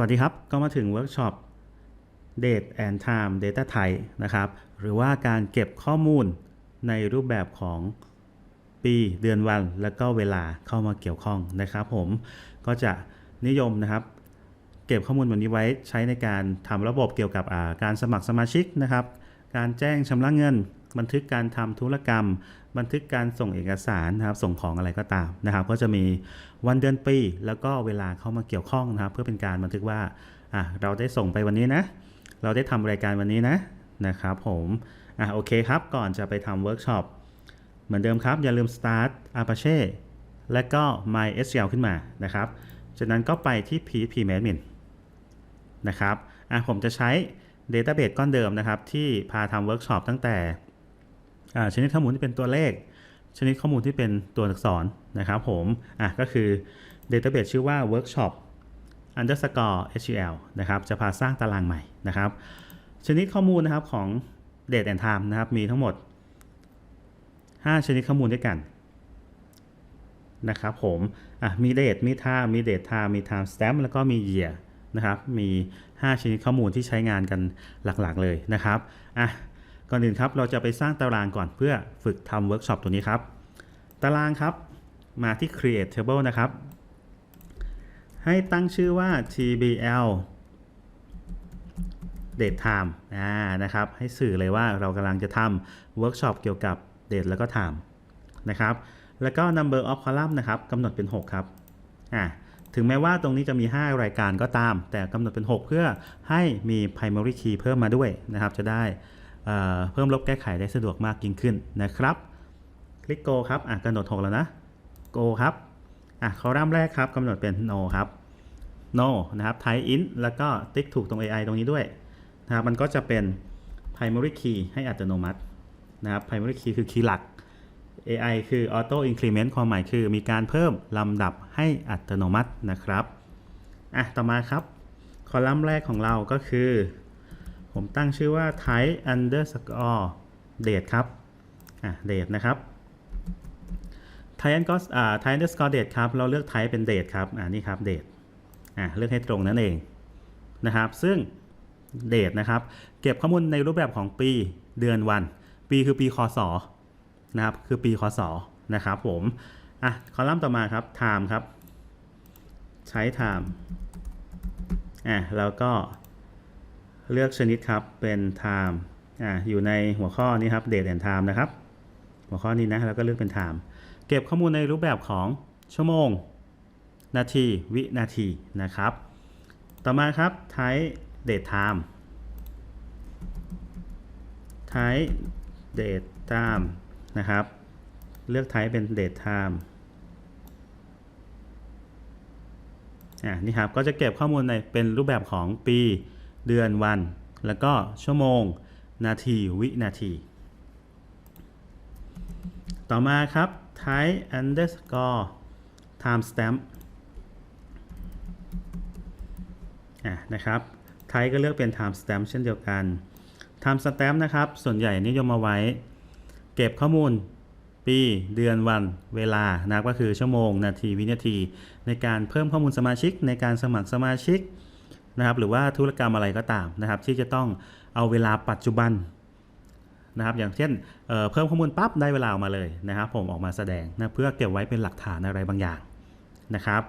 วัสดีครับ ก็มาถึงเวิร์กช็อป Date and Time Data Type นะครับ หรือว่าการเก็บข้อมูลในรูปแบบของปีเดือนวัน และก็เวลาเข้ามาเกี่ยวข้องนะครับผมก็จะนิยมนะครับ เก็บข้อมูลวันนี้ไว้ใช้ในการทำระบบเกี่ยวกับาการสมัครสมาชิกนะครับ การแจ้งชำระเงิน บันทึกการทำธุรกรรม บันทึกการส่งเอกสารนะครับ ส่งของอะไรก็ตามนะครับ ก็จะมีวันเดือนปี แล้วก็เวลาเข้ามาเกี่ยวข้องนะครับ เพื่อเป็นการบันทึกว่าอะเราได้ส่งไปวันนี้นะ เราได้ทำรายการวันนี้นะนะครับผมอะโอเคครับ ก่อนจะไปทำเวิร์กช็อปเหมือนเดิมครับ อย่าลืม start Apache และก็ MySQL ขึ้นมานะครับ จากนั้นก็ไปที่ PHP Admin นะครับอะผมจะใช้ Database ก้อนเดิมนะครับ ที่พาทำเวิร์กช็อปตั้งแต่ชนิดข้อมูลที่เป็นตัวเลข ชนิดข้อมูลที่เป็นตัวอักษรนะครับผมอะก็คือ Database ชื่อว่า Workshop underscore SQL นะครับจะพาสร้างตารางใหม่นะครับ ชนิดข้อมูลนะครับของ Date and Time นะครับมีทั้งหมด 5 ชนิดข้อมูลด้วยกันนะครับผมอะมี date มี time มี date time มี time stamp แล้วก็มี year นะครับมี 5 ชนิดข้อมูลที่ใช้งานกันหลักๆเลยนะครับอะก่อนอื่นครับเราจะไปสร้างตารางก่อนเพื่อฝึกทำเวิร์กช็อปตัวนี้ครับตารางครับมาที่ create table นะครับ ให้ตั้งชื่อว่า tbl date time อ่านะครับให้สื่อเลยว่าเรากำลังจะทำเวิร์กช็อปเกี่ยวกับ date แล้วก็ time นะครับแล้วก็ number of column นะครับกำหนดเป็น 6 ครับอ่า ถึงแม้ว่าตรงนี้จะมี 5 รายการก็ตาม แต่กำหนดเป็น 6 เพื่อให้มี primary key เพิ่มมาด้วยนะครับ จะได้เเพิ่มลบแก้ไขได้สะดวกมากยิ่งขึ้นนะครับ คลิก go ครับอะกำหนด 6 แล้วนะ go ครับอะคอลัมน์แรกครับกำหนดเป็น no ครับ no นะครับ type int แล้วก็ติ๊กถูกตรง AI ตรงนี้ด้วยนะครับมันก็จะเป็น primary key ให้อัตโนมัตินะครับ primary key คือคีย์หลัก AI คือ auto increment ความหมายคือมีการเพิ่มลำดับให้อัตโนมัตินะครับ อะ ต่อมาครับ คอลัมน์แรกของเราก็คือ ผมตั้งชื่อว่า type underscore date ครับ อะ date นะครับ type underscore อ่า type underscore date ครับ เราเลือก type เป็น date ครับ อ่านี่ครับ date อะ เลือกให้ตรงนั่นเองนะครับ ซึ่ง date นะครับ เก็บข้อมูลในรูปแบบของปี เดือนวัน ปีคือปีคศ นะครับ คือปีคศนะครับ ผมอะคอลัมน์ต่อมาครับ time ครับ ใช้ time อะแล้วก็เลือกชนิดครับเป็น time อะอยู่ในหัวข้อนี้ครับ date and time นะครับ หัวข้อนี้นะแล้วก็เลือกเป็น time เก็บข้อมูลในรูปแบบของชั่วโมง นาที วินาทีนะครับ ต่อมาครับ type date time type date time นะครับ เลือก type เป็น date time อ่านี่ครับ ก็จะเก็บข้อมูลในเป็นรูปแบบของปีเดือนวัน แล้วก็ชั่วโมง นาทีวินาที ต่อมาครับ type underscore time stamp อะนะครับ type ก็เลือกเป็น time stamp เช่นเดียวกัน time stamp นะครับ ส่วนใหญ่นิยมเอาไว้ เก็บข้อมูลปีเดือนวันเวลานะก็คือชั่วโมง นาทีวินาที ในการเพิ่มข้อมูลสมาชิก ในการสมัครสมาชิกนะครับ หรือว่าธุรกรรมอะไรก็ตามนะครับ ที่จะต้องเอาเวลาปัจจุบันนะครับ อย่างเช่นเเพิ่มข้อมูลปั๊บได้เวลาออกมาเลยนะครับ ผมออกมาแสดงนะเพื่อเก็บไว้เป็นหลักฐานอะไรบางอย่างนะครับ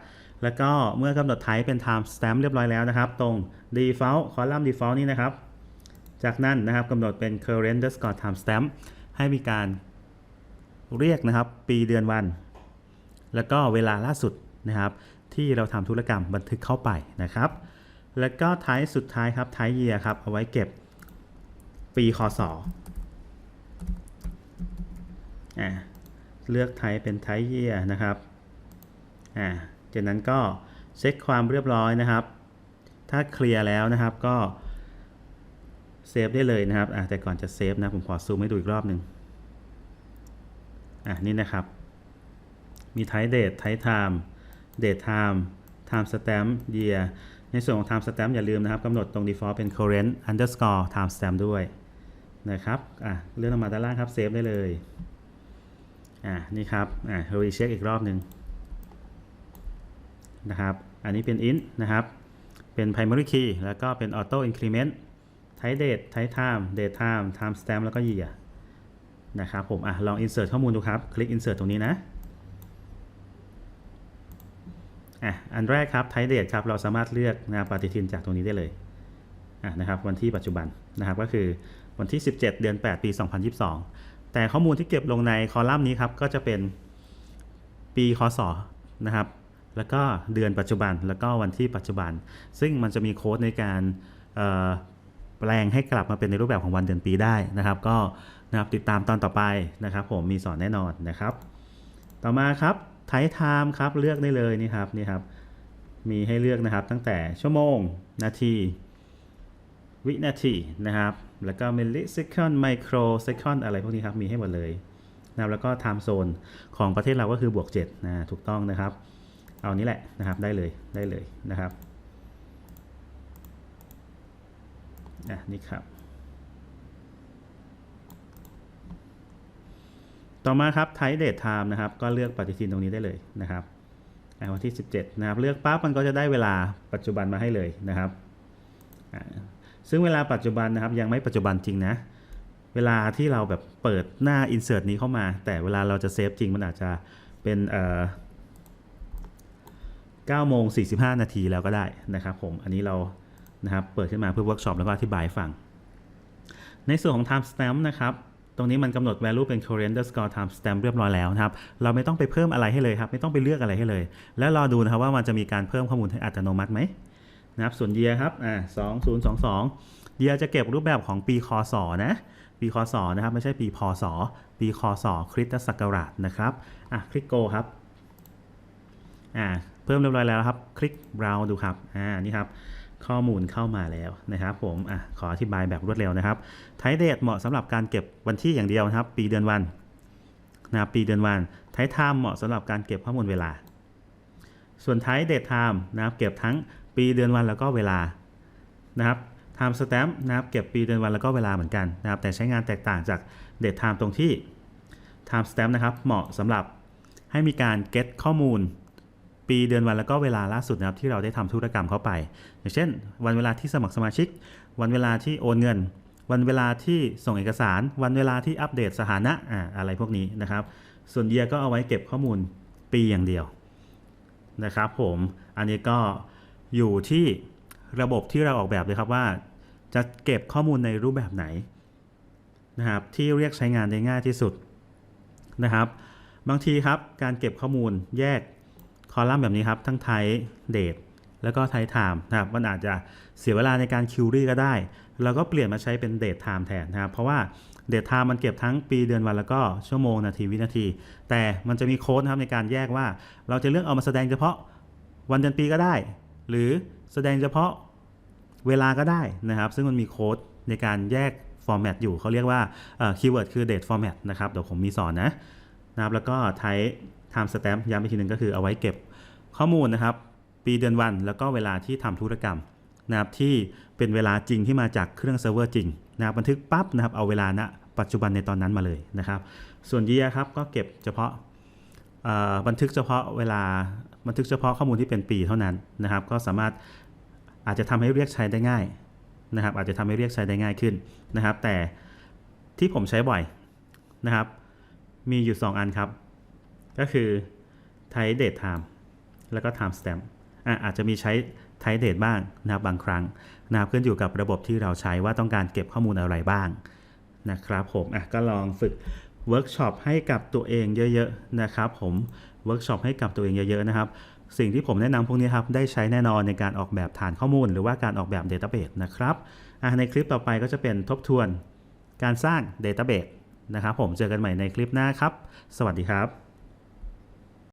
แล้วก็เมื่อกำหนด type เป็น time stamp เรียบร้อยแล้วนะครับ ตรง default column default นี้นะครับ จากนั้นนะครับกำหนดเป็น current underscore time stamp ให้มีการเรียกนะครับปีเดือนวัน แล้วก็เวลาล่าสุดนะครับ ที่เราทำธุรกรรมบันทึกเข้าไปนะครับ แล้วก็ท้ายสุดท้ายครับท้าย year ครับเอาไว้เก็บปีคศอ่าเลือกไทยเป็นไทย year นะครับอ่าจากนั้นก็เช็คความเรียบร้อยนะครับ ถ้าเคลียร์แล้วนะครับก็ เซฟได้เลยนะครับแต่ก่อนจะเซฟนะผมขอซูมให้ดูอีกรอบหนึ่งอะนี่นะครับ มีไท p e date type time date time time stamp year ในส่วนของ time stamp อย่าลืมนะครับกำหนดตรง default เป็น current underscore time stamp ด้วยนะครับอะเลื่อนลงมาด้านล่างครับเซฟได้เลยอะนี่ครับอะ recheck อีกรอบหนึ่งนะครับ อันนี้เป็น int นะครับเเป็น primary key แล้วก็เป็น auto increment type date type time date time time stamp แล้วก็ year นะครับผมอะลอง insert ข้อมูลดูครับ คลิก insert ตรงนี้นะอะอันแรกครับ type date ครับเราสามารถเลือกนะปฏิทินจากตรงนี้ได้เลยอะนะครับวันที่ปัจจุบันนะครับก็คือวันที่ 17 เดือน 8 ปี 2022 แต่ข้อมูลที่เก็บลงในคอลัมน์นี้ครับก็จะเป็นปีคศนะครับแล้วก็เดือนปัจจุบันแล้วก็วันที่ปัจจุบัน ซึ่งมันจะมีโค้ดในการเอ่อ แปลงให้กลับมาเป็นในรูปแบบของวันเดือนปีได้นะครับ ก็นะครับติดตามตอนต่อไปนะครับ ผมมีสอนแน่นอนนะครับ ต่อมาครับไทม์ไทม์ครับเลือกได้เลยนี่ครับนี่ครับ มีให้เลือกนะครับ ตั้งแต่ชั่วโมง นาที วินาทีนะครับ แล้วก็มิลลิเซคันไมโครเซคันอะไรพวกนี้ครับ มีให้หมดเลยนะแล้วก็ไทม์โซนของประเทศเราก็คือบวก7นะถูกต้องนะครับ เอานี้แหละนะครับได้เลยได้เลยนะครับ อะนี่ครับ ต่อมาครับไท date time นะครับ ก็เลือกปฏิทินตรงนี้ได้เลยนะครับวันที่ 17 นะครับ เลือกปั๊บมันก็จะได้เวลาปัจจุบันมาให้เลยนะครับซึ่งเวลาปัจจุบันนะครับยังไม่ปัจจุบันจริงนะ เวลาที่เราแบบเปิดหน้า insert นี้เข้ามา แต่เวลาเราจะเซฟจริงมันอาจจะเป็นเอ่อ9โมง45 นาทีแล้วก็ได้นะครับผม อันนี้เรา นะครับเปิดขึ้นมาเพื่อเวิร์กช็อปแล้วก็อธิบายฟัง ในส่วนของ time stamp นะครับตรงนี้มันกำหนด value เป็น calendar score time stamp เรียบร้อยแล้วนะครับ เราไม่ต้องไปเพิ่มอะไรให้เลยครับ ไม่ต้องไปเลือกอะไรให้เลย แล้วรอดูนะครับว่ามันจะมีการเพิ่มข้อมูลให้อัตโนมัติไหมนะครับ ส่วน year ครับ อ่า2022 year จะเก็บรูปแบบของปีคศนะ ปีคศนะครับ ไม่ใช่ปีพศ ปีคศคริสตศักราชนะครับ อะ คลิก go ครับ อ่า เพิ่มเรียบร้อยแล้วครับ คลิก browse ดูครับ อ่า นี่ครับ ข้อมูลเข้ามาแล้วนะครับผมอะขออธิบายแบบรวดเร็วนะครับไทเดทเหมาะสำหรับการเก็บวันที่อย่างเดียวนะครับ ปีเดือนวันนะครับปีเดือนวันไทไทม์เหมาะสำหรับการเก็บข้อมูลเวลา ส่วนไทเดทไทม์นะครับเก็บทั้งปีเดือนวันแล้วก็เวลานะครับ time stamp นะครับเก็บปีเดือนวันแล้วก็เวลาเหมือนกันนะครับแต่ใช้งานแตกต่างจาก date time ตรงที่ time stamp นะครับ เหมาะสำหรับให้มีการ get ข้อมูล ปีเดือนวันแล้วก็เวลาล่าสุดนะครับที่เราได้ทำธุรกรรมเข้าไป อย่างเช่น วันเวลาที่สมัครสมาชิก วันเวลาที่โอนเงิน วันเวลาที่ส่งเอกสาร วันเวลาที่อัปเดตสถานะอ่าอะไรพวกนี้นะครับ ส่วนเยียก็เอาไว้เก็บข้อมูลปีอย่างเดียวนะครับผมอันนี้ก็อยู่ที่ระบบที่เราออกแบบเลยครับว่า จะเก็บข้อมูลในรูปแบบไหนนะครับที่เรียกใช้งานได้ง่ายที่สุดนะครับ บางทีครับการเก็บข้อมูลแยก คอลัมน์แบบนี้ครับทั้งไทเดทแล้วก็ไทไทม์นะครับมันอาจจะเสียเวลาในการคิวรี่ก็ได้ เราก็เปลี่ยนมาใช้เป็นเดทไทม์แทนนะครับ เพราะว่าเดทไทม์มันเก็บทั้งปีเดือนวันแล้วก็ชั่วโมงนาทีวินาที แต่มันจะมีโค้ดนะครับในการแยกว่า เราจะเลือกเอามาแสดงเฉพาะวันเดือนปีก็ได้ หรือแสดงเฉพาะเวลาก็ได้นะครับ ซึ่งมันมีโค้ดในการแยกฟอร์แมตอยู่เขาเรียกว่าคีย์เวิร์ดคือ date format นะครับเดี๋ยวผมมีสอนนะนะครับแล้วก็ไท time stamp ย้ำอีกทีหนึ่งก็คือเอาไว้เก็บข้อมูลนะครับ ปีเดือนวันแล้วก็เวลาที่ทำธุรกรรมนะครับที่เป็นเวลาจริงที่มาจากเครื่องเซิร์ฟเวอร์จริงนะครับบันทึกปั๊บนะครับเอาเวลาณปัจจุบันในตอนนั้นมาเลยนะครับ ส่วน year ครับก็เก็บเฉพาะบันทึกเฉพาะเวลาบันทึกเฉพาะข้อมูลที่เป็นปีเท่านั้นนะครับ ก็สามารถอาจจะทำให้เรียกใช้ได้ง่ายนะครับ อาจจะทำให้เรียกใช้ได้ง่ายขึ้นนะครับ แต่ที่ผมใช้บ่อยนะครับ มีอยู่ 2 อันครับ ก็คือ type date time แล้วก็ time stamp อาจจะมีใช้ type date บ้างนะครับบางครั้งนะครับขึ้นอยู่กับระบบที่เราใช้ว่าต้องการเก็บข้อมูลอะไรบ้างนะครับผมอะก็ลองฝึกเวิร์กช็อปให้กับตัวเองเยอะๆนะครับผมเวิร์กช็อปให้กับตัวเองเยอะๆนะครับ สิ่งที่ผมแนะนำพวกนี้ครับได้ใช้แน่นอนในการออกแบบฐานข้อมูล หรือว่าการออกแบบ Database นะครับในคลิปต่อไปก็จะเป็นทบทวนการสร้าง Database นะครับผมเจอกันใหม่ในคลิปหน้าครับ สวัสดีครับ